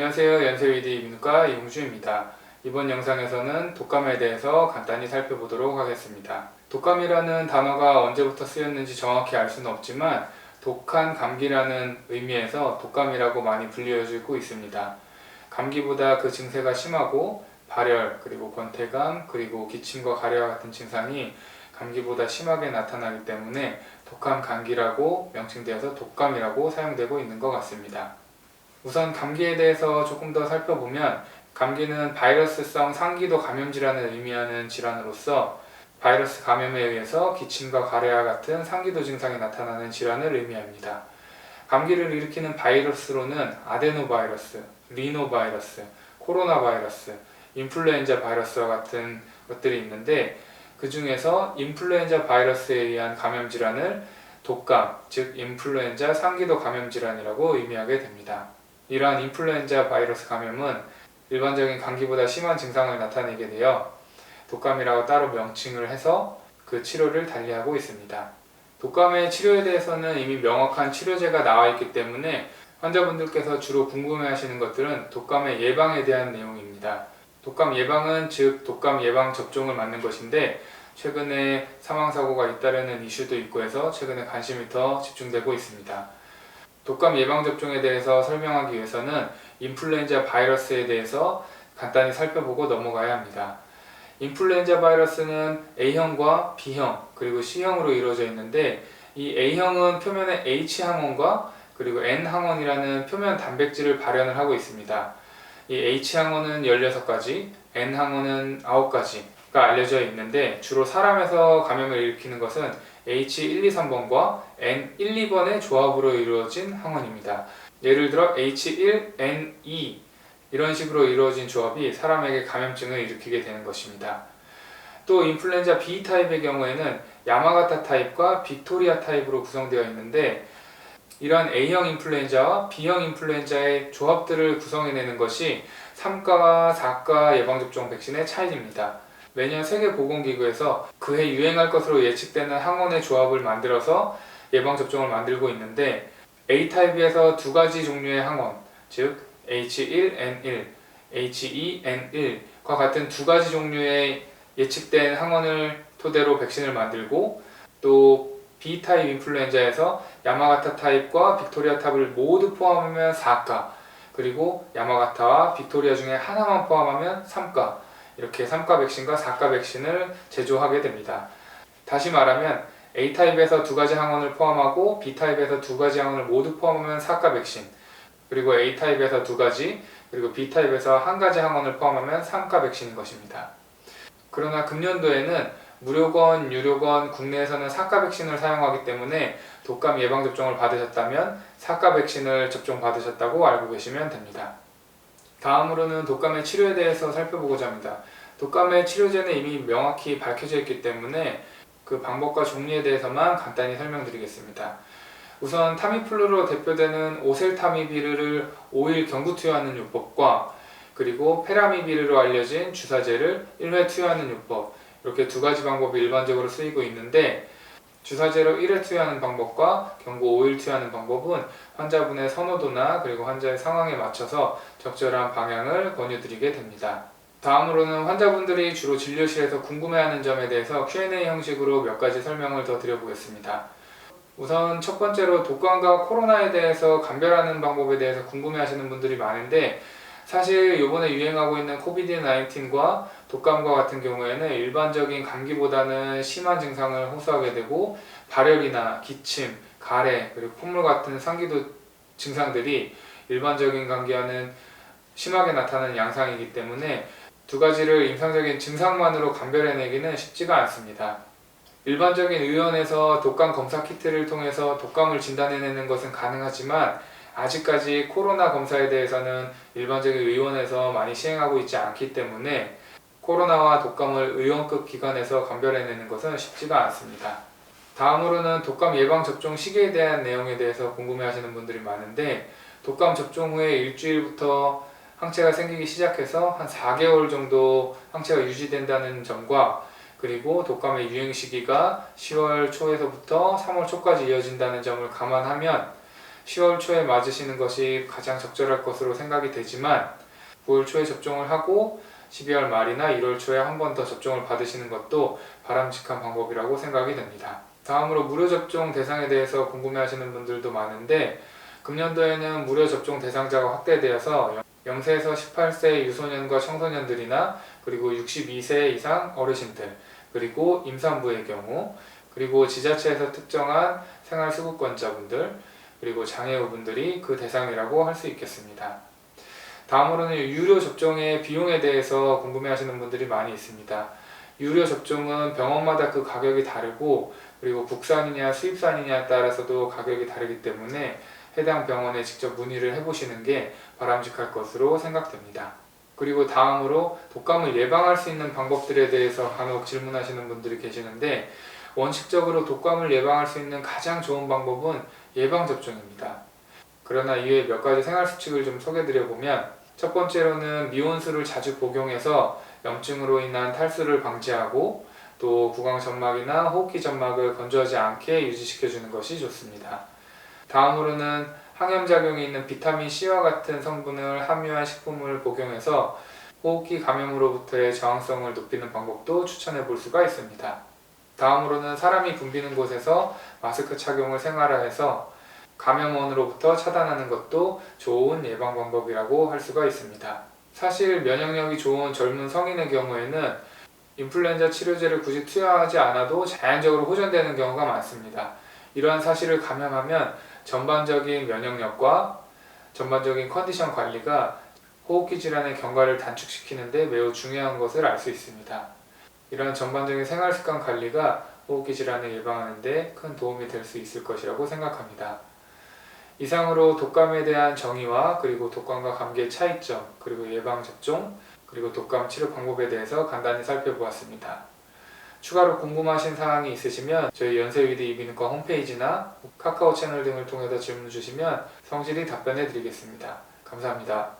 안녕하세요. 연세위디 민과 이용주입니다. 이번 영상에서는 독감에 대해서 간단히 살펴보도록 하겠습니다. 독감이라는 단어가 언제부터 쓰였는지 정확히 알 수는 없지만 독한 감기라는 의미에서 독감이라고 많이 불려지고 있습니다. 감기보다 그 증세가 심하고 발열, 그리고 권태감, 그리고 기침과 가래와 같은 증상이 감기보다 심하게 나타나기 때문에 독감 감기라고 명칭되어서 독감이라고 사용되고 있는 것 같습니다. 우선 감기에 대해서 조금 더 살펴보면 감기는 바이러스성 상기도 감염 질환을 의미하는 질환으로서 바이러스 감염에 의해서 기침과 가래와 같은 상기도 증상이 나타나는 질환을 의미합니다. 감기를 일으키는 바이러스로는 아데노바이러스, 리노바이러스, 코로나 바이러스, 인플루엔자 바이러스와 같은 것들이 있는데 그 중에서 인플루엔자 바이러스에 의한 감염 질환을 독감, 즉 인플루엔자 상기도 감염 질환이라고 의미하게 됩니다. 이러한 인플루엔자 바이러스 감염은 일반적인 감기보다 심한 증상을 나타내게 되어 독감이라고 따로 명칭을 해서 그 치료를 달리하고 있습니다. 독감의 치료에 대해서는 이미 명확한 치료제가 나와 있기 때문에 환자분들께서 주로 궁금해 하시는 것들은 독감의 예방에 대한 내용입니다. 독감 예방은 즉 독감 예방 접종을 맞는 것인데 최근에 사망 사고가 잇따르는 이슈도 있고 해서 최근에 관심이 더 집중되고 있습니다. 독감 예방 접종에 대해서 설명하기 위해서는 인플루엔자 바이러스에 대해서 간단히 살펴보고 넘어가야 합니다. 인플루엔자 바이러스는 A형과 B형 그리고 C형으로 이루어져 있는데 이 A형은 표면에 H 항원과 그리고 N 항원이라는 표면 단백질을 발현을 하고 있습니다. 이 H 항원은 16가지, N 항원은 9가지가 알려져 있는데 주로 사람에서 감염을 일으키는 것은 H1, 2, 3번과 N1, 2번의 조합으로 이루어진 항원입니다. 예를 들어 H1, N2 이런 식으로 이루어진 조합이 사람에게 감염증을 일으키게 되는 것입니다. 또 인플루엔자 B 타입의 경우에는 야마가타 타입과 빅토리아 타입으로 구성되어 있는데 이러한 A형 인플루엔자와 B형 인플루엔자의 조합들을 구성해내는 것이 3가와 4가 예방접종 백신의 차이입니다. 매년 세계보건기구에서 그해 유행할 것으로 예측되는 항원의 조합을 만들어서 예방 접종을 만들고 있는데 A타입에서 두 가지 종류의 항원, 즉 H1N1, H2N1과 같은 두 가지 종류의 예측된 항원을 토대로 백신을 만들고 또 B타입 인플루엔자에서 야마가타 타입과 빅토리아 타입을 모두 포함하면 4가 그리고 야마가타와 빅토리아 중에 하나만 포함하면 3가 이렇게 3가 백신과 4가 백신을 제조하게 됩니다. 다시 말하면 A타입에서 두 가지 항원을 포함하고 B타입에서 두 가지 항원을 모두 포함하면 4가 백신 그리고 A타입에서 두 가지 그리고 B타입에서 한 가지 항원을 포함하면 3가 백신인 것입니다. 그러나 금년도에는 무료건, 유료건 국내에서는 4가 백신을 사용하기 때문에 독감 예방 접종을 받으셨다면 4가 백신을 접종 받으셨다고 알고 계시면 됩니다. 다음으로는 독감의 치료에 대해서 살펴보고자 합니다. 독감의 치료제는 이미 명확히 밝혀져 있기 때문에 그 방법과 종류에 대해서만 간단히 설명드리겠습니다. 우선 타미플루로 대표되는 오셀타미비르를 5일 경구 투여하는 요법과 그리고 페라미비르로 알려진 주사제를 1회 투여하는 요법 이렇게 두 가지 방법이 일반적으로 쓰이고 있는데 주사제로 1회 투여하는 방법과 경구 5일 투여하는 방법은 환자분의 선호도나 그리고 환자의 상황에 맞춰서 적절한 방향을 권유드리게 됩니다. 다음으로는 환자분들이 주로 진료실에서 궁금해하는 점에 대해서 Q&A 형식으로 몇 가지 설명을 더 드려보겠습니다. 우선 첫 번째로 독감과 코로나에 대해서 감별하는 방법에 대해서 궁금해하시는 분들이 많은데 사실 이번에 유행하고 있는 코비드-19과 독감과 같은 경우에는 일반적인 감기보다는 심한 증상을 호소하게 되고 발열이나 기침, 가래, 그리고 콧물 같은 상기도 증상들이 일반적인 감기와는 심하게 나타나는 양상이기 때문에 두 가지를 임상적인 증상만으로 감별해내기는 쉽지가 않습니다. 일반적인 의원에서 독감 검사 키트를 통해서 독감을 진단해내는 것은 가능하지만 아직까지 코로나 검사에 대해서는 일반적인 의원에서 많이 시행하고 있지 않기 때문에 코로나와 독감을 의원급 기관에서 감별해내는 것은 쉽지가 않습니다. 다음으로는 독감 예방 접종 시기에 대한 내용에 대해서 궁금해하시는 분들이 많은데 독감 접종 후에 일주일부터 항체가 생기기 시작해서 한 4개월 정도 항체가 유지된다는 점과 그리고 독감의 유행 시기가 10월 초에서부터 3월 초까지 이어진다는 점을 감안하면 10월 초에 맞으시는 것이 가장 적절할 것으로 생각이 되지만 9월 초에 접종을 하고 12월 말이나 1월 초에 한 번 더 접종을 받으시는 것도 바람직한 방법이라고 생각이 됩니다. 다음으로 무료 접종 대상에 대해서 궁금해 하시는 분들도 많은데 금년도에는 무료 접종 대상자가 확대되어서 0세에서 18세 유소년과 청소년들이나 그리고 62세 이상 어르신들 그리고 임산부의 경우 그리고 지자체에서 특정한 생활수급권자분들 그리고 장애우분들이 그 대상이라고 할 수 있겠습니다. 다음으로는 유료 접종의 비용에 대해서 궁금해하시는 분들이 많이 있습니다. 유료 접종은 병원마다 그 가격이 다르고 그리고 국산이냐 수입산이냐에 따라서도 가격이 다르기 때문에 해당 병원에 직접 문의를 해보시는 게 바람직할 것으로 생각됩니다. 그리고 다음으로 독감을 예방할 수 있는 방법들에 대해서 간혹 질문하시는 분들이 계시는데 원칙적으로 독감을 예방할 수 있는 가장 좋은 방법은 예방접종입니다. 그러나 이외에 몇 가지 생활 수칙을 좀 소개해 드려 보면 첫 번째로는 미온수를 자주 복용해서 염증으로 인한 탈수를 방지하고 또 구강 점막이나 호흡기 점막을 건조하지 않게 유지시켜 주는 것이 좋습니다. 다음으로는 항염작용이 있는 비타민 C와 같은 성분을 함유한 식품을 복용해서 호흡기 감염으로부터의 저항성을 높이는 방법도 추천해 볼 수가 있습니다. 다음으로는 사람이 붐비는 곳에서 마스크 착용을 생활화해서 감염원으로부터 차단하는 것도 좋은 예방 방법이라고 할 수가 있습니다. 사실 면역력이 좋은 젊은 성인의 경우에는 인플루엔자 치료제를 굳이 투여하지 않아도 자연적으로 호전되는 경우가 많습니다. 이러한 사실을 감안하면 전반적인 면역력과 전반적인 컨디션 관리가 호흡기 질환의 경과를 단축시키는데 매우 중요한 것을 알 수 있습니다. 이러한 전반적인 생활 습관 관리가 호흡기 질환을 예방하는 데 큰 도움이 될 수 있을 것이라고 생각합니다. 이상으로 독감에 대한 정의와 그리고 독감과 감기의 차이점, 그리고 예방 접종, 그리고 독감 치료 방법에 대해서 간단히 살펴보았습니다. 추가로 궁금하신 사항이 있으시면 저희 연세위드 이비인후과 홈페이지나 카카오 채널 등을 통해서 질문 주시면 성실히 답변해 드리겠습니다. 감사합니다.